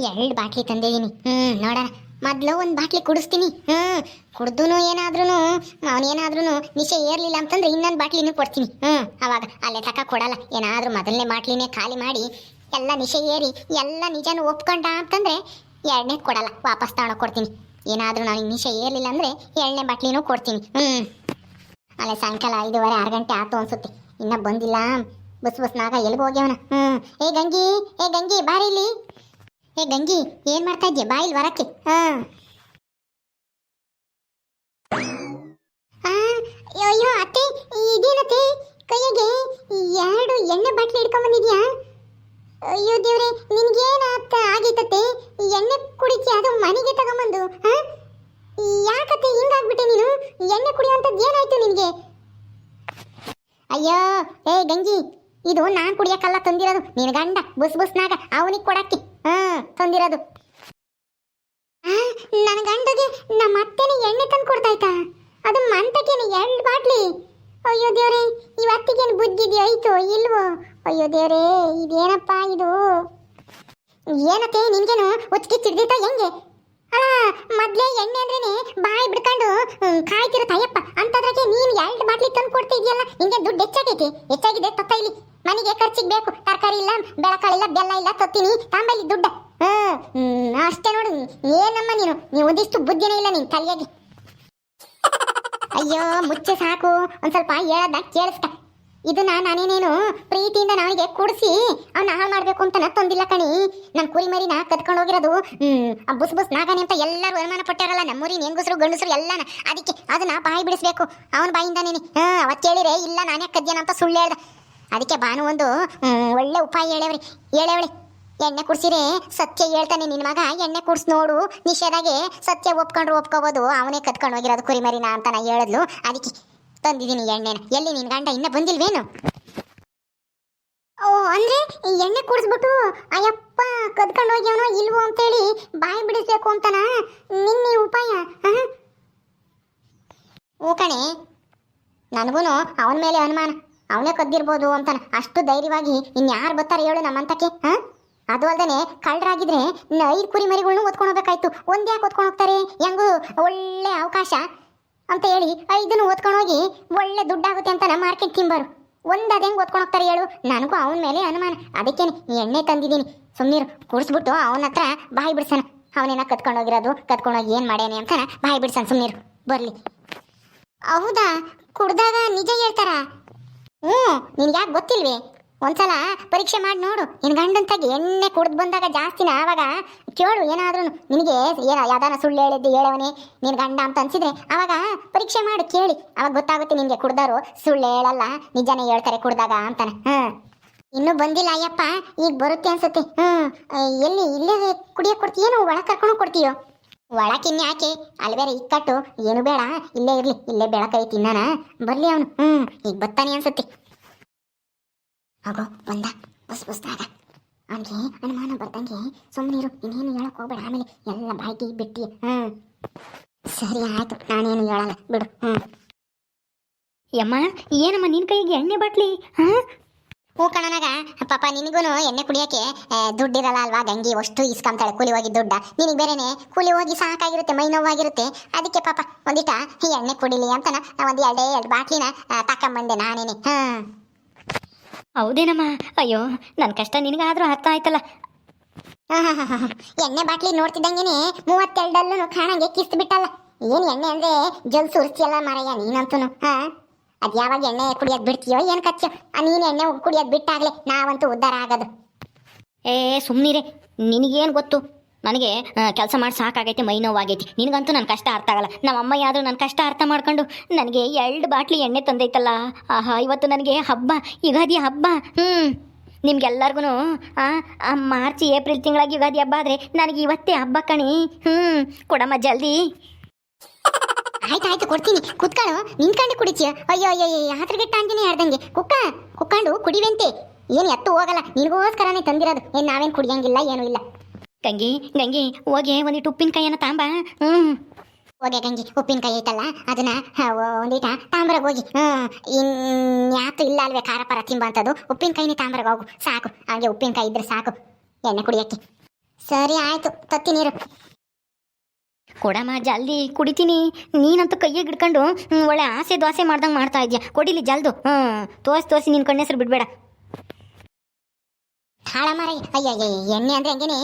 ಎರಡು ಬಾಟ್ಲಿ ತಂದಿದ್ದೀನಿ. ಹ್ಞೂ ನೋಡೋಣ. ಮೊದಲು ಒಂದು ಬಾಟ್ಲಿ ಕುಡಿಸ್ತೀನಿ. ಹ್ಞೂ ಕುಡ್ದು ಏನಾದ್ರೂ ಅವನೇನಾದ್ರೂ ನಿಶೆ ಏರ್ಲಿಲ್ಲ ಅಂತಂದ್ರೆ ಇನ್ನೊಂದು ಬಾಟ್ಲಿನೂ ಕೊಡ್ತೀನಿ. ಹ್ಞೂ ಅವಾಗ ಅಲ್ಲೇ ತಕ ಕೊಡಲ್ಲ. ಏನಾದರೂ ಮೊದಲನೇ ಬಾಟ್ಲಿನೇ ಖಾಲಿ ಮಾಡಿ ಎಲ್ಲ ನಿಶೆ ಏರಿ ಎಲ್ಲ ನಿಜನೂ ಒಪ್ಕೊಂಡ ಅಂತಂದ್ರೆ ಎರಡನೇ ಕೊಡಲ್ಲ. ವಾಪಸ್ ತಗೊಂಡೋಗಿ ಕೊಡ್ತೀನಿ. ಏನಾದರೂ ನನಗೆ ನಿಶೆ ಏರ್ಲಿಲ್ಲ ಅಂದ್ರೆ ಎರಡನೇ ಬಾಟ್ಲಿನೂ ಕೊಡ್ತೀನಿ. ಹ್ಞೂ ಅಲ್ಲೇ ಸಾಯಂಕಾಲ ಐದೂವರೆ, ಆರು ಗಂಟೆ ಆತು ಅನ್ಸುತ್ತೆ. ಇನ್ನ ಬಂದಿಲ್ಲ. ಬಸ್ ಬಸ್ನಾಗ ಎಲ್ಲಿಗೆ ಹೋಗ್ಯವನ? ಹ್ಮ್. ಏ ಗಂಗಿ ಏ ಗಂಗಿ ಬಾರಿ ಇಲ್ಲಿ ಏ ಗಂಗಿ, ಏನ್ ಮಾಡ್ತಾ ಇದ್ಯಾ ಬಾಯಿಲ್ ವರಕ್ಕೆ. ಹಾ. ಅಯ್ಯೋ ಅತ್ತೆ, ಇದೇನತ್ತೆ? ಕೈಗೆ ಎರಡು ಎಣ್ಣೆ ಬಾಟ್ಲಿ ಹಿಡ್ಕೊಂಡ್ ಬಂದಿದ್ಯಾ? ಅಯ್ಯೋ ದೇವ್ರೆ, ನಿನ್ಗೇನಾತ ಆಗೈತತ್ತೆ? ಎಣ್ಣೆ ಕುಡಿತಿ ಅದು ಮನೆಗೆ ತಗೊಂಬಂದು, ಹಾ? ಯಾಕತ್ತೆ ಹಿಂಗಾಗ್ಬಿಟ್ಟೆ ನೀನು? ಎಣ್ಣೆ ಕುಡಿಯುವಂಥದ್ದು ಏನಾಯ್ತು ನಿನಗೆ? ಅಯ್ಯೋ ಏ ಗಂಗಿ, ಇದು ನಾನು ಕುಡಿಯಕ್ಕಲ್ಲ ತಂದಿರೋದು. ನಿನ್ನ ಗಂಡ ಬುಸ್ ಬುಸ್ನಾಗ ಅವನಿಗೆ ಕೊಡಕ್ಕೆ. ಹಾ ತಂದಿರೋದು. ನನ್ನ ಗಂಡಗೆ ನಮ್ಮ ಅತ್ತೆನೇ ಎಣ್ಣೆ ತಂದು ಕೊಡ್ತಾಯ್ತಾ? ಅದು ಮಂತಕ್ಕೇನೆ ಎರಡು ಬಾಟ್ಲಿ. ಅಯ್ಯೋ ದೇವ್ರೆ, ಇವತ್ತಿಗೇನು ಬುದ್ಧಿದ್ಯೋ ಆಯ್ತು ಇಲ್ವೋ? ಅಯ್ಯೋ ದೇವ್ರೇ, ಇದೇನಪ್ಪ ಇದು? ಏನತ್ತೆ, ನಿನ್ಗೇನು ಉಚ್ಕಿ ಚಿಡ್ದಿತ್ತ ಹೆಂಗೆ? ಮೊದ್ಲೇ ಎಣ್ಣೆ ಅಂದ್ರೇನೆ ಬಾಯಿ ಬಿಡ್ಕೊಂಡು ಕಾಯ್ತಿರ ತಾಯಪ್ಪ. ಅಂತದ್ರಾಗೆ ನೀನು ಎರಡು ಬಾಟ್ಲಿ ತಂದು ಕೊಡ್ತಿದ್ಯಲ್ಲ ನಿಂಗೆ ದುಡ್ಡು ಹೆಚ್ಚಾಗೈತಿ. ಹೆಚ್ಚಾಗಿದೆ ತತ್ತ ಇಲ್ಲಿ. ಮನೆಗೆ ಖರ್ಚಿಗೆ ಬೇಕು ತರಕಾರಿ ಇಲ್ಲ ಬೆಳಕಾಳಿಲ್ಲ ಬೆಲ್ಲ ಇಲ್ಲ ತತ್ತೀನಿ ತಾಂಬಲ್ಲಿ ದುಡ್ಡ. ಹ್ಮ್, ಅಷ್ಟೇ ನೋಡು ಏನಮ್ಮ ನೀನು? ನೀವು ಒಂದಿಷ್ಟು ಬುದ್ಧಿನೇ ಇಲ್ಲ ನೀನು ತಲೆಯಾಗಿ. ಅಯ್ಯೋ ಮುಚ್ಚೆ ಸಾಕು. ಒಂದ್ ಸ್ವಲ್ಪ ಹೇಳದ ಕೇಳಿಸ್ಕ. ಇದನ್ನ ನಾನೇನೇನು ಪ್ರೀತಿಯಿಂದ ನನಗೆ ಕುಡಿಸಿ ಅವನ್ನ ಹಾಳು ಮಾಡ್ಬೇಕು ಅಂತ ತೊಂದಿಲ್ಲ ಕಣಿ. ನಮ್ಮ ಕುರಿ ಮರಿನ ಕತ್ಕೊಂಡು ಹೋಗಿರೋದು ಬುಸ್ ಬುಸ್ ನಾಗನೆ ಅಂತ ಎಲ್ಲರೂ ಅನುಮಾನ ಪಟ್ಟಾರಲ್ಲ ನಮ್ಮೂರಿನ ಹೆಂಗಸರು ಗಂಡಸರು ಎಲ್ಲಾನ. ಅದಕ್ಕೆ ಅದನ್ನ ಬಾಯಿ ಬಿಡಿಸ್ಬೇಕು. ಅವನ ಬಾಯಿಂದಾನೇನೆ. ಹಾ ಅವತ್ತು ಕೇಳಿರೆ, ಇಲ್ಲ ನಾನೇ ಕದ್ಯನ ಅಂತ ಸುಳ್ಳು ಹೇಳ್ದ. ಅದಕ್ಕೆ ಬಾನು ಒಂದು ಒಳ್ಳೆ ಉಪಾಯ ಹೇಳವ್ರಿ ಹೇಳವಳಿ ಎಣ್ಣೆ ಕುಡ್ಸಿರೆ ಸತ್ಯ ಹೇಳ್ತಾನೆ ನಿನ್ನ ಮಗ. ಎಣ್ಣೆ ಕುಡ್ಸಿ ನೋಡು, ನಿಷೇಧಾಗೆ ಸತ್ಯ ಒಪ್ಕೊಂಡ್ರು ಒಪ್ಕೋಬೋದು. ಅವನೇ ಕತ್ಕೊಂಡು ಹೋಗಿರೋದು ಕುರಿಮರಿನ ಅಂತ ನಾ ಹೇಳಿದ್ಲು. ಅದಕ್ಕೆ ತಂದಿದ್ದೀನಿ ಎಣ್ಣೆನ. ಎಲ್ಲಿ ನಿನ್ ಗಂಡ ಇನ್ನ ಬಂದಿಲ್ವೇನು? ಓ ಅಂದ್ರೆ ಈ ಎಣ್ಣೆ ಕುಡಿಸ್ಬಿಟ್ಟು, ಅಯ್ಯಪ್ಪ, ಕದ್ಕೊಂಡು ಹೋಗ್ಯವನೋ ಇಲ್ವೋ ಅಂತೇಳಿ ಬಾಯಿ ಬಿಡಿಸ್ಬೇಕು ಅಂತನಾ? ನಿನ್ನೆ ಉಪಾಯ ಓ ಕಣೆ ನನಗೂ ಅವನ ಮೇಲೆ ಅನುಮಾನ. ಅವನೇ ಕದ್ದಿರ್ಬೋದು ಅಂತಾನ. ಅಷ್ಟು ಧೈರ್ಯವಾಗಿ ಇನ್ಯಾರು ಬರ್ತಾರೆ ಹೇಳು ನಮ್ಮಂತಕ್ಕೆ ಹಾ? ಅದು ಅಲ್ದೇನೆ ಕಳ್ಳರಾಗಿದ್ರೆ ಐದು ಕುರಿ ಮರಿಗಳ್ನು ಓದ್ಕೊಂಡು ಹೋಗ್ಬೇಕಾಯ್ತು. ಒಂದ್ಯಾಕೆ ಓದ್ಕೊಂಡು ಹೋಗ್ತಾರೆ? ಹೆಂಗು? ಒಳ್ಳೆ ಅವಕಾಶ. ಅಂತ ಹೇಳಿ ಇದನ್ನು ಓದ್ಕೊಂಡು ಹೋಗಿ ಒಳ್ಳೆ ದುಡ್ಡಾಗುತ್ತೆ ಅಂತ ನಮ್ಮ ಮಾರ್ಕೆಟ್ ತಿಂಬರು. ಒಂದು ಅದು ಹೆಂಗೆ ಓದ್ಕೊಂಡು ಹೋಗ್ತಾರೆ ಹೇಳು? ನನಗೂ ಅವನ ಮೇಲೆ ಅನುಮಾನ. ಅದಕ್ಕೇನೆ ಈ ಎಣ್ಣೆ ತಂದಿದ್ದೀನಿ. ಸುಮ್ಮನೀರು ಕುಡಿಸ್ಬಿಟ್ಟು ಅವನ ಹತ್ರ ಬಾಯಿ ಬಿಡ್ಸೋಣ. ಅವನೇನ ಕತ್ಕೊಂಡು ಹೋಗಿರೋದು? ಕತ್ಕೊಂಡು ಹೋಗಿ ಏನು ಮಾಡ್ಯಾನೆ ಅಂತ ಬಾಯಿ ಬಿಡ್ಸೋಣ ಸುಮ್ಮನೀರು ಬರಲಿ. ಹೌದಾ? ಕುಡ್ದಾಗ ನಿಜ ಹೇಳ್ತಾರ? ಹ್ಞೂ ನಿನ್ಗೆ ಯಾಕೆ ಗೊತ್ತಿಲ್ವೇ? ಒಂದ್ಸಲ ಪರೀಕ್ಷೆ ಮಾಡಿ ನೋಡು. ನಿನ್ ಗಂಡಂತಾಗಿ ಎಣ್ಣೆ ಕುಡ್ದು ಬಂದಾಗ ಜಾಸ್ತಿನ ಆವಾಗ ಕೇಳು ಏನಾದ್ರೂ ನಿನಗೆ ಯಾವ್ದಾನ ಸುಳ್ಳು ಹೇಳಿದ್ದು ಹೇಳವನೇ ನಿನ್ ಗಂಡ ಅಂತ ಅನ್ಸಿದ್ರೆ ಅವಾಗ ಪರೀಕ್ಷೆ ಮಾಡು ಕೇಳಿ. ಅವಾಗ ಗೊತ್ತಾಗುತ್ತೆ ನಿನಗೆ ಕುಡ್ದಾರು ಸುಳ್ಳು ಹೇಳಲ್ಲ ನಿಜನೇ ಹೇಳ್ತಾರೆ ಕುಡ್ದಾಗ ಅಂತಾನೆ. ಹ್ಮ್ ಇನ್ನೂ ಬಂದಿಲ್ಲ ಅಯ್ಯಪ್ಪ ಈಗ ಬರುತ್ತೆ ಅನ್ಸುತ್ತೆ. ಆ, ಎಲ್ಲಿ ಇಲ್ಲೇ ಕುಡಿಯಕ್ ಕೊಡ್ತೀಯೇನು ಒಳ ಕರ್ಕೊಂಡು ಕೊಡ್ತೀಯೋ? ಒಳಕಿನ್ ಯಾಕೆ? ಅಲ್ಲಿ ಬೇರೆ ಇಕ್ಕಟ್ಟು. ಏನು ಬೇಡ ಇಲ್ಲೇ ಇರ್ಲಿ. ಇಲ್ಲೇ ಬೆಳಕೈತಿ ತಿನ್ನಾನ ಬರ್ಲಿ ಅವನು. ಹ್ಮ್ ಈಗ ಬರ್ತಾನೆ ಅನ್ಸುತ್ತೆ. ಆಗೋ, ಬಂದ. ಬಸ್ ಬಸ್ದಾಗ ಅವನಿಗೆ ಅನುಮಾನ ಬರ್ದಂಗೆ ಸುಮ್ಮನಿರು ಇನ್ನೇನು ಹೇಳಕ್ ಹೋಗ್ಬೇಡ. ಆಮೇಲೆ ಎಲ್ಲ ಬಾಯ್ಕಿ ಬಿಟ್ಟಿ. ಹ್ಮ್. ಸರಿ ಆಯ್ತು. ನಾನೇನು ಹೇಳಲ್ಲ. ಬಿಡು. ಹ್ಮ್. ಯಮ್ಮ, ಏನಮ್ಮ ನಿನ್ ಕೈಗೆ ಎಣ್ಣೆ ಬಟ್ಲಿ? ಹಾ? ಹ್ಞೂ ಕಣನಾಗ ಪಾಪ ನಿನಗೂ ಎಣ್ಣೆ ಕುಡಿಯೋಕ್ಕೆ ದುಡ್ಡಿರಲ್ಲ ಅಲ್ವಾ? ಗಂಗಿ ಅಷ್ಟು ಇಸ್ಕೊಂತಾಳೆ ಕೂಲಿ ಹೋಗಿ ದುಡ್ಡ. ನಿನಗೆ ಬೇರೆನೆ ಕೂಲಿ ಹೋಗಿ ಸಾಕಾಗಿರುತ್ತೆ, ಮೈ ನೋವಾಗಿರುತ್ತೆ. ಅದಕ್ಕೆ ಪಾಪ ಒಂದಿಟ ಈ ಎಣ್ಣೆ ಕುಡಿಲಿ ಅಂತ ಒಂದು ಎರಡೇ, ಎರಡು ಬಾಟ್ಲಿನ ತಕೊಂಬಂದೆ ನಾನೇನೆ. ಹಾಂ. ಹೌದೇನಮ್ಮ? ಅಯ್ಯೋ ನನ್ನ ಕಷ್ಟ ನಿನಗಾದರೂ ಅರ್ಥ ಆಯ್ತಲ್ಲ. ಎಣ್ಣೆ ಬಾಟ್ಲಿ ನೋಡ್ತಿದ್ದಂಗೆನೆ ಮೂವತ್ತೆರಡಲ್ಲೂ ಕಾಣಂಗೆ ಕಿಸ್ತು ಬಿಟ್ಟಲ್ಲ. ಏನು ಎಣ್ಣೆ ಅಂದ್ರೆ ಜಲ್ ಸುರಿಸಿಯಲ್ಲ ಮಾರಯ್ಯ ನೀನಂತೂ ಹಾ? ಅದ್ ಯಾವಾಗ ಎಣ್ಣೆ ಕುಡಿಯೋದ್ ಬಿಡ್ತೀಯೋ ಏನ್ ಕಚ್ಚೋ. ಆ ನೀನ್ ಎಣ್ಣೆ ಕುಡಿಯೋದ್ ಬಿಟ್ಟಾಗ್ಲೆ ನಾವಂತೂ ಉದ್ದಾರ ಆಗೋದು. ಏ ಸುಮ್ಮನಿರೆ ನಿನಗೇನು ಗೊತ್ತು? ನನಗೆ ಕೆಲಸ ಮಾಡಿ ಸಾಕಾಗೈತೆ, ಮೈ ನೋವಾಗೈತಿ. ನಿನಗಂತೂ ನನ್ನ ಕಷ್ಟ ಅರ್ಥ ಆಗಲ್ಲ. ನಮ್ಮ ಅಮ್ಮ ಯಾದರೂ ನನ್ನ ಕಷ್ಟ ಅರ್ಥ ಮಾಡ್ಕೊಂಡು ನನಗೆ ಎರಡು ಬಾಟ್ಲಿ ಎಣ್ಣೆ ತಂದೈತಲ್ಲ. ಆಹಾ, ಇವತ್ತು ನನಗೆ ಹಬ್ಬ, ಯುಗಾದಿ ಹಬ್ಬ. ಹ್ಞೂ ನಿಮ್ಗೆಲ್ಲರಿಗೂ ಮಾರ್ಚ್, ಏಪ್ರಿಲ್ ತಿಂಗಳಾಗಿ ಯುಗಾದಿ ಹಬ್ಬ ಆದರೆ ನನಗೆ ಇವತ್ತೇ ಹಬ್ಬ ಕಣಿ. ಹ್ಞೂ ಕೊಡಮ್ಮ ಜಲ್ದಿ. ಆಯ್ತು ಆಯ್ತು, ಕೊಡ್ತೀನಿ. ಕುತ್ಕೊಂಡು ನಿಂತ್ಕೊಂಡು ಕುಡಿತೀಯ? ಅಯ್ಯೋ ಅಯ್ಯೋ ಅಯ್ಯೋ ಹಾತ್ರಗೆಟ್ಟ ಅಂತೀನಿ ಹೇಳ್ದಂಗೆ ಕುಕ್ಕ, ಕುಕ್ಕಂಡು ಕುಡಿವೆಂತೆ. ಏನು ಎತ್ತು ಹೋಗಲ್ಲ. ನಿನಗೋಸ್ಕರನೇ ತಂದಿರೋದು. ಏನು ನಾವೇನು ಕುಡಿಯಂಗಿಲ್ಲ, ಏನೂ ಇಲ್ಲ. ಗಂಗಿ ಗಂಗಿ ಹೋಗಿ ಒಂದಿಟ್ಟು ಉಪ್ಪಿನಕಾಯಿಯನ್ನು ತಾಂಬ. ಹ್ಞೂ ಹೋಗಿ ಗಂಗಿ ಉಪ್ಪಿನಕಾಯಿ ಐತಲ್ಲ ಅದನ್ನ ಒಂದೀಟ ತಾಂಬರಗ್ ಹೋಗಿ. ಹ್ಞೂ ಇನ್ಯಾತು ಇಲ್ಲ ಅಲ್ವೇ ಖಾರ ಪಾರ ತಿಂಬಂಥದ್ದು ಉಪ್ಪಿನಕಾಯಿನೇ ತಾಂಬರಗ್ ಹೋಗು. ಸಾಕು ಹಾಗೆ ಉಪ್ಪಿನಕಾಯಿ ಇದ್ರೆ ಸಾಕು. ಎಣ್ಣೆ ಕುಡಿಯಕ್ಕೆ. ಸರಿ ಆಯಿತು ತತ್ತಿ ನೀರು. ಕೊಡಮ್ಮ ಜಲ್ದಿ ಕುಡಿತೀನಿ. ನೀನಂತೂ ಕೈಯಾಗ ಹಿಡ್ಕೊಂಡು ಒಳ್ಳೆ ಆಸೆ ದೋಸೆ ಮಾಡ್ದಂಗೆ ಮಾಡ್ತಾ ಇದೆಯಾ? ಕೊಡಿಲಿ ಜಲ್ದು. ಹ್ಞೂ ತೋರಿಸಿ ತೋರಿಸಿ ನಿನ್ನ ಕಣ್ಣೆಸರು ಬಿಡಬೇಡ. ಹಾಳ ಮಾರ ಅಯ್ಯ ಎಣ್ಣೆ ಅಂದ್ರೆ ಹಂಗೇನೆ.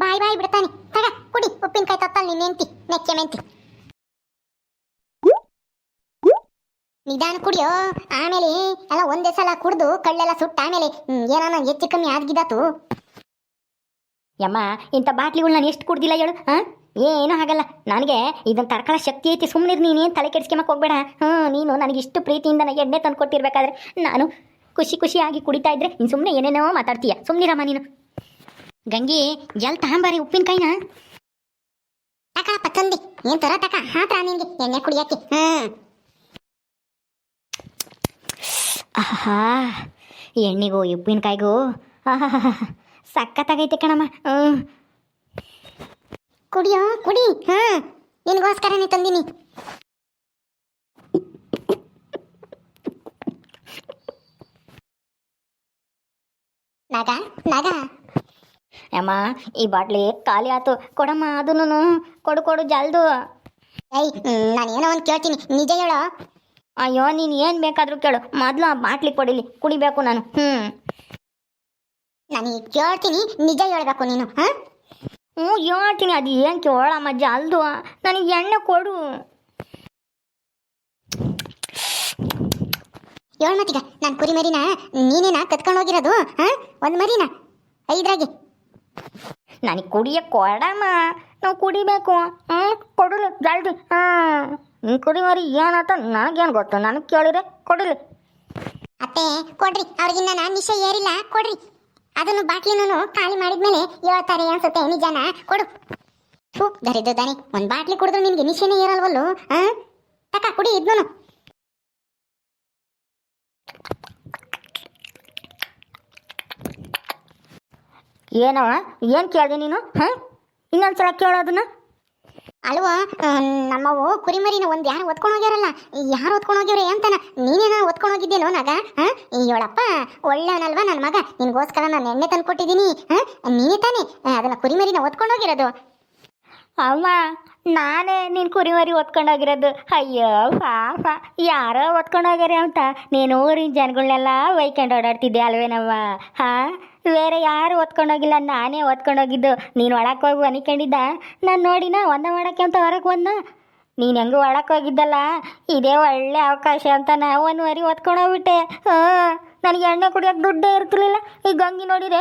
ಬಾಯ್ ಬಾಯ್ ಬಿಡ್ತಾನೆ. ತಗ, ಕುಡಿ, ಉಪ್ಪಿನಕಾಯಿ ತತ್ತಲ್ ನಿನ್ನ ಹೆಂತಿ ನೆಕ್ಕೆ ಮೆಂತಿ. ನಿಧಾನ ಕುಡಿಯೋ, ಆಮೇಲೆ ಎಲ್ಲ ಒಂದೇ ಸಲ ಕುಡಿದು ಕಳ್ಳೆಲ್ಲ ಸುಟ್ಟ ಆಮೇಲೆ ಏನಾನ ಹೆಚ್ಚು ಕಮ್ಮಿ ಆದ್ಗಿದಾತು ಯಮ್ಮ, ಇಂಥ ಬಾಟ್ಲಿಗಳು ನಾನು ಎಷ್ಟು ಕುಡ್ದಿಲ್ಲ ಹೇಳು ಹಾಂ ಏನೂ ಆಗಲ್ಲ. ನನಗೆ ಇದನ್ನ ತಡ್ಕೊಳ್ಳೋ ಶಕ್ತಿ ಐತಿ. ಸುಮ್ಮನೆ ನೀನೇನು ತಲೆ ಕೆಡ್ಸ್ಕೊಂಬಕ್ಕೆ ಹೋಗ್ಬೇಡ. ಹ್ಞೂ ನೀನು ನನಗೆ ಇಷ್ಟು ಪ್ರೀತಿಯಿಂದ ನನಗೆ ಎಣ್ಣೆ ತಂದು ಕೊಟ್ಟಿರ್ಬೇಕಾದ್ರೆ ನಾನು ಖುಷಿ ಖುಷಿಯಾಗಿ ಕುಡಿತಾ ಇದ್ರೆ ನೀನು ಸುಮ್ಮನೆ ಏನೇನೋ ಮಾತಾಡ್ತೀಯ. ಸುಮ್ಮನಿರಮ್ಮ ನೀನು. ಗಂಗಿ ಜಲ್ ತಗೊಂಬಾರಿ ಉಪ್ಪಿನಕಾಯಿನ. ತಕ ತಂದಿ ಏನ್ ತರ ತಕ. ಹಾತ್ರ ನಿನ್ಗೆ ಎಣ್ಣೆ ಕುಡಿಯಕ್ಕೆ. ಹ್ಮ್. ಆಹಾ ಎಣ್ಣೆಗೂ ಉಪ್ಪಿನಕಾಯಿಗೂ ಆಹಾ ಸಖತ್ತಾಗೈತೆ ಕಣಮ್ಮ. ಹ್ಞೂ ಕುಡಿಯೋ ಕುಡಿ. ಹಾ ನಿನಗೋಸ್ಕರನೇ ತಂದಿನಿ. ನಗ ನಗ. ಅಮ್ಮ ಈ ಬಾಟ್ಲಿ ಖಾಲಿ ಆತು. ಕೊಡಮ್ಮ ಅದನ್ನು. ಕೊಡು ಕೊಡು ಜಲ್ದು. ಐ ನಾನೇನೋ ಒಂದು ಕೇಳ್ತೀನಿ. ನಿಜ ಹೇಳೋ? ಅಯ್ಯೋ ನೀನು ಏನು ಬೇಕಾದರೂ ಕೇಳು. ಮೊದಲು ಆ ಬಾಟ್ಲಿ ಕೊಡಿಲಿ ಕುಡಿಬೇಕು ನಾನು. ಹ್ಞೂ ನಾನು ಕೇಳ್ತೀನಿ. ನಿಜ ಹೇಳಬೇಕು ನೀನು ಹಾಂ? ಹ್ಞೂ ಹೇಳ್ತೀನಿ. ಅದು ಏನು ಕೇಳಮ್ಮ ಜಲ್ದು. ನನಗೆ ಎಣ್ಣೆ ಕೊಡು. ಏಳ್ ಮತ್ತೀಗ ನಾನು ಕುರಿ ಮರಿನ ನೀನೇನ ಕತ್ಕೊಂಡು ಹೋಗಿರೋದು ಹಾ? ಒಂದು ಮರಿನ ಐದ್ರಾಗೆ. ನನಗೆ ಕುಡಿಯ ಕೊಡಮ್ಮ ನಾವು ಕುಡಿಬೇಕು ಹ್ಞೂ ಕೊಡಲಿ ಜಲ್ದಿ ಹಾಂ? ನೀನು ಕುಡಿ ಮರಿ ಏನಂತ ನನಗೇನು ಗೊತ್ತು ನನಗೆ ಕೇಳಿದ್ರೆ ಕೊಡಲಿ. ಅತ್ತೆ ಕೊಡ್ರಿ ಅವ್ರಿಗಿನ್ನ ನಾನು ನಿಶೆ ಏರಿಲ್ಲ ಕೊಡ್ರಿ. ಅದನ್ನು ಬಾಟ್ಲಿನೂ ಖಾಲಿ ಮಾಡಿದ್ಮೇಲೆ ಹೇಳ್ತಾರೆ ಅನ್ಸುತ್ತೆ ನಿಜಾನ? ಕೊಡು. ಹೂ ದರಿದ್ದು ದಾನಿ ಒಂದು ಬಾಟ್ಲಿ ಕುಡಿದ್ರು ನಿನಗೆ ನಿಶೆನೇ ಏರಲ್ವಲ್ಲು ಹಾಂ? ತಕ ಕುಡಿ ಇದ್ನು ಏನವ? ಏನು ಕೇಳಿದೆ ನೀನು? ಹಾಂ? ಇನ್ನೊಂದ್ಸಲ ಕೇಳೋದನ್ನ ಅಲ್ವ ನಮ್ಮವು ಕುರಿಮರಿನ ಒಂದು ಯಾರು ಒತ್ಕೊಂಡು ಹೋಗ್ಯಾರಲ್ಲ ಯಾರು ಒತ್ಕೊಂಡು ಹೋಗ್ಯವ್ರೆ ಅಂತಾನ? ನೀನೇನ ಒತ್ಕೊಂಡು ಹೋಗಿದ್ದೇನೋ ನಾಗ ಹಾ? ಇವಳಪ್ಪ ಒಳ್ಳೆಯವನಲ್ವಾ ನನ್ನ ಮಗ ನಿನ್ಗೋಸ್ಕರ ನಾನು ಎಣ್ಣೆ ತಂದು ಕೊಟ್ಟಿದ್ದೀನಿ ಹಾ? ನೀನೇ ತಾನೇ ಅದನ್ನ ಕುರಿಮರಿನ ಒತ್ಕೊಂಡು ಹೋಗಿರೋದು. ಅಮ್ಮ ನಾನೇ ನೀನು ಕುರಿಮರಿ ಹೊತ್ಕೊಂಡೋಗಿರೋದು ಅಯ್ಯೋ ಪಾಪ ಯಾರೋ ಹೊತ್ಕೊಂಡೋಗ್ಯಾರ ಅಂತ. ನೀನು ಊರಿನ ಜನಗಳನ್ನೆಲ್ಲ ಒಯ್ಕೊಂಡು ಓಡಾಡ್ತಿದ್ದೆ ಅಲ್ವೇನವ್ವ ಹಾಂ? ಬೇರೆ ಯಾರು ಹೊತ್ಕೊಂಡೋಗಿಲ್ಲ ನಾನೇ ಹೊತ್ಕೊಂಡೋಗಿದ್ದು ನೀನು ಒಳಕ್ಕೆ ಹೋಗಿ ಅನ್ಕೊಂಡಿದ್ದ? ನಾನು ನೋಡಿನ, ಒಂದ ಮಾಡೋಕ್ಕೆ ಅಂತ ಹೊರಗೆ ಒಂದ ನೀನು ಹೆಂಗೂ ಒಳಕ್ಕೆ ಹೋಗಿದ್ದಲ್ಲ, ಇದೇ ಒಳ್ಳೆ ಅವಕಾಶ ಅಂತ ನಾವು ಒಂದು ಮರಿ ಹೊತ್ಕೊಂಡೋಗ್ಬಿಟ್ಟೆ ಹಾಂ, ನನಗೆ ಎಣ್ಣೆ ಕುಡಿಯೋಕೆ ದುಡ್ಡೇ ಇರ್ತಿರ್ಲಿಲ್ಲ. ಈ ಗಂಗಿ ನೋಡಿದೆ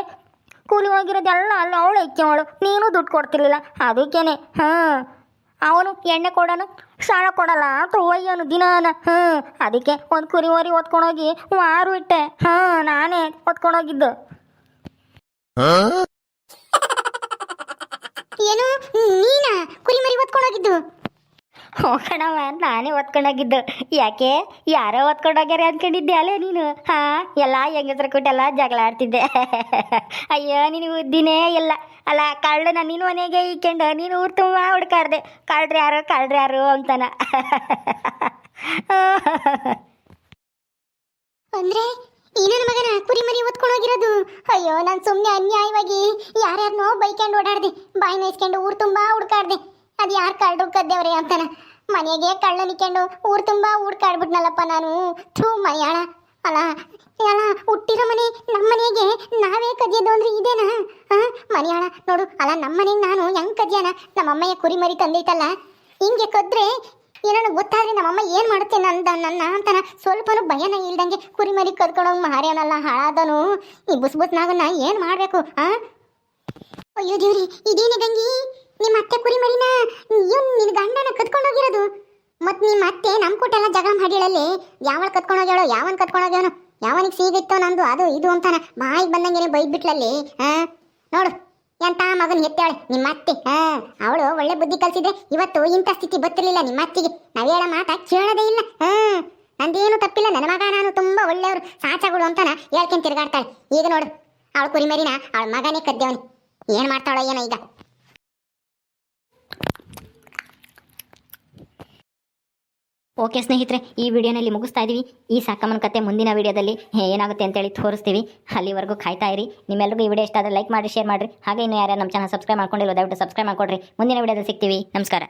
ಕೂಲಿ ಹೋಗಿರೋದೆಲ್ಲ ಅಲ್ಲ ಅವಳು ನೀನು ದುಡ್ಡು ಕೊಡ್ತಿರ್ಲಿಲ್ಲ. ಅದಕ್ಕೇನೆ, ಹಾಂ. ಅವನು ಎಣ್ಣೆ ಕೊಡೋನು ಸಾಲ ಕೊಡಲ್ಲ ಅಂತ ಒಯ್ಯೋನು ದಿನಾನ. ಹಾಂ, ಅದಕ್ಕೆ ಒಂದು ಕುರಿ ಓರಿ ಓದ್ಕೊಂಡೋಗಿ ಮಾರು ಇಟ್ಟೆ. ಹಾಂ, ನಾನೇ ಹೊತ್ಕೊಂಡೋಗಿದ್ದು ಏನು? ನೀನಾ? ಕುರಿಮರಿ ಒತ್ಕೊಂಡು ಹೋಗಿದ್ದು ಹೋಗೋಣವ ನಾನೇ ಹೊತ್ಕೊಂಡೋಗಿದ್ದು. ಯಾಕೆ? ಯಾರೋ ಹೊತ್ಕೊಂಡೋಗ್ಯಾರ ಅನ್ಕೊಂಡಿದ್ದೆ ಅಲ್ಲೇ ನೀನು? ಹಾ? ಎಲ್ಲ ಹೆಂಗಸ್ರ ಕೊಟ್ಟೆಲ್ಲ ಜಗಳ ಆಡ್ತಿದ್ದೆ ಅಯ್ಯೋ ನೀನು ಉದ್ದಿನೇ ಇಲ್ಲ. ಅಲ್ಲ ಕಳ್ಳು ನಾನು ಮನೆಗೆ ಈಕೆಂಡು ನೀನು ಊರು ತುಂಬ ಹುಡ್ಕಾಡ್ದೆ. ಕಳ್ರಿ ಯಾರು ಕಳ್ರಿ ಯಾರು ಅಂತಾನ. ಅಂದ್ರೆ ಈ ನನ್ನ ಮಗನ ಕುರಿಮರಿ ಒತ್ಕೊಂಡು ಹೋಗಿರೋದು? ಅಯ್ಯೋ, ನಾನು ಸುಮ್ಮನೆ ಅನ್ಯಾಯವಾಗಿ ಯಾರ್ಯಾರನೋ ಬೈಕೊಂಡು ಓಡಾಡ್ದೆ. ಬಾಯಿ ಮೇಯ್ಸ್ಕೊಂಡು ಊರು ತುಂಬಾ ಹುಡ್ಕಾಡ್ದೆ. ಅದು ಯಾರು ಕಳ್ರು ಕದ್ದವ್ರೆ ಅಂತಾನ? ಮನೆಗೆ ಕಳ್ಳ ನಿಕ್ಕೊಂಡು ಊರು ತುಂಬಾ ಹುಡ್ಕಾಡ್ಬಿಟ್ನಲ್ಲಪ್ಪ ನಾನು. ಥೂ ಮಯಾಣ ಅಲ್ಲ ಅಲ್ಲ, ಹುಟ್ಟಿರೋ ಮನೆ ನಮ್ಮ ಮನೆಗೆ ನಾವೇ ಕದಿಯೋದು ಅಂದ್ರೆ ಇದೇನಾ? ಆ ಮನೆಯಾಳ ನೋಡು, ಅಲ್ಲ ನಮ್ಮ ಮನೆಗೆ ನಾನು ಹೆಂಗ್ ಕದಿಯಾನ? ನಮ್ಮ ಅಮ್ಮಯ್ಯ ಕುರಿಮರಿ ತಂದೈತಲ್ಲ ಹಿಂಗೆ ಕದ್ರೆ ಏನೋ ಗೊತ್ತಾದ್ರೆ ನಮ್ಮಮ್ಮ ಏನ್ ಮಾಡುತ್ತೆ ನಂದ ನನ್ನ ಅಂತಾನ. ಸ್ವಲ್ಪನೂ ಭಯನ ಇಲ್ದಂಗೆ ಕುರಿಮರಿ ಕದ್ಕೊಂಡೋಗ್ ಮಾರ್ಯಾನಲ್ಲ ಹಾಳಾದನು. ಈ ಬುಸ್ ಬುಸ್ನಾಗ ನಾ ಏನ್ ಮಾಡ್ಬೇಕು, ಆ? ಅಯ್ಯೋ ದೇವ್ರಿ ಇದೇನಿದಂಗಿ ನಿಮ್ಮ ಅತ್ತೆ ಕುರಿಮರಿನ? ಇವ್ನ್ ನಿನ್ ಗಂಡನ ಕದ್ಕೊಂಡೋಗಿರೋದು. ಮತ್ ನಿಮ್ಮ ಅತ್ತೆ ನಮ್ಮ ಕೂಟೆಲ್ಲ ಜಗಳ ಮಾಡಿಳಲ್ಲಿ. ಯಾವನ್ ಕತ್ಕೊಂಡೋಗ್ಯಾಳೋ ಯಾವನ್ ಕತ್ಕೊಂಡೋಗ್ಯಾವನು ಯಾವನಿಗೆ ಸೀಗಿತ್ತೋ ನಂದು, ಅದು ಇದು ಅಂತಾನ. ಬಾಯಿಗೆ ಬಂದಂಗೆ ಬೈದ್ಬಿಟ್ಲಲ್ಲಿ, ಆ? ನೋಡು. ಎಂತ ಮಗನ ಹೆತ್ತಾಳೆ ನಿಮ್ಮ ಅತ್ತೆ, ಹಾ? ಅವಳು ಒಳ್ಳೆ ಬುದ್ಧಿ ಕಲ್ಸಿದ್ರೆ ಇವತ್ತು ಇಂಥ ಸ್ಥಿತಿ ಬತ್ತಿರಲಿಲ್ಲ ನಿಮ್ಮ ಅತ್ತಿಗೆ. ನಾವ್ ಹೇಳೋ ಮಾತ ಕೇಳೋದೇ ಇಲ್ಲ, ಹಾ? ನಂದೇನು ತಪ್ಪಿಲ್ಲ, ನನ್ನ ಮಗ ನಾನು ತುಂಬಾ ಒಳ್ಳೆಯವರು, ಸಾಚಗಳು ಅಂತಾನ ಹೇಳ್ಕೊಂಡ್ ತಿರ್ಗಾಡ್ತಾಳೆ. ಈಗ ನೋಡು, ಅವಳು ಕುರಿಮರಿನ, ಅವಳ ಮಗನೇ ಕದ್ದವನಿ ಏನ್ ಮಾಡ್ತಾಳೋ ಏನೋ ಈಗ? ಓಕೆ ಸ್ನೇಹಿತರೆ, ಈ ವಿಡಿಯೋನಲ್ಲಿ ಮುಗಿಸ್ತಾ ಇದ್ದೀವಿ ಈ ಸಾಕಮ್ಮನ ಕತೆ ಮುಂದಿನ ವಿಡಿಯೋದಲ್ಲಿ ಏನಾಗುತ್ತೆ ಅಂತೇಳಿ ತೋರಿಸ್ತೀವಿ. ಅಲ್ಲಿವರೆಗೂ ಕಾಯ್ತಾ ಇರಿ. ನಿಮ್ಮೆಲ್ಲರಿಗೂ ಈ ವಿಡಿಯೋ ಇಷ್ಟ ಆದರೆ ಲೈಕ್ ಮಾಡಿ ಶೇರ್ ಮಾಡಿರಿ. ಹಾಗೆ ಇನ್ನು ಯಾರು ನಮ್ಮ ಚಾನಲ್ ಸಬ್ಸ್ಕ್ರೈಬ್ ಮಾಡ್ಕೊಂಡಿಲ್ಲ ದಯವಿಟ್ಟು ಸಬ್ಸ್ಕ್ರೈಬ್ ಮಾಡ್ಕೊಡ್ರಿ. ಮುಂದಿನ ವಿಡಿಯೋದಲ್ಲಿ ಸಿಗ್ತೀವಿ. ನಮಸ್ಕಾರ.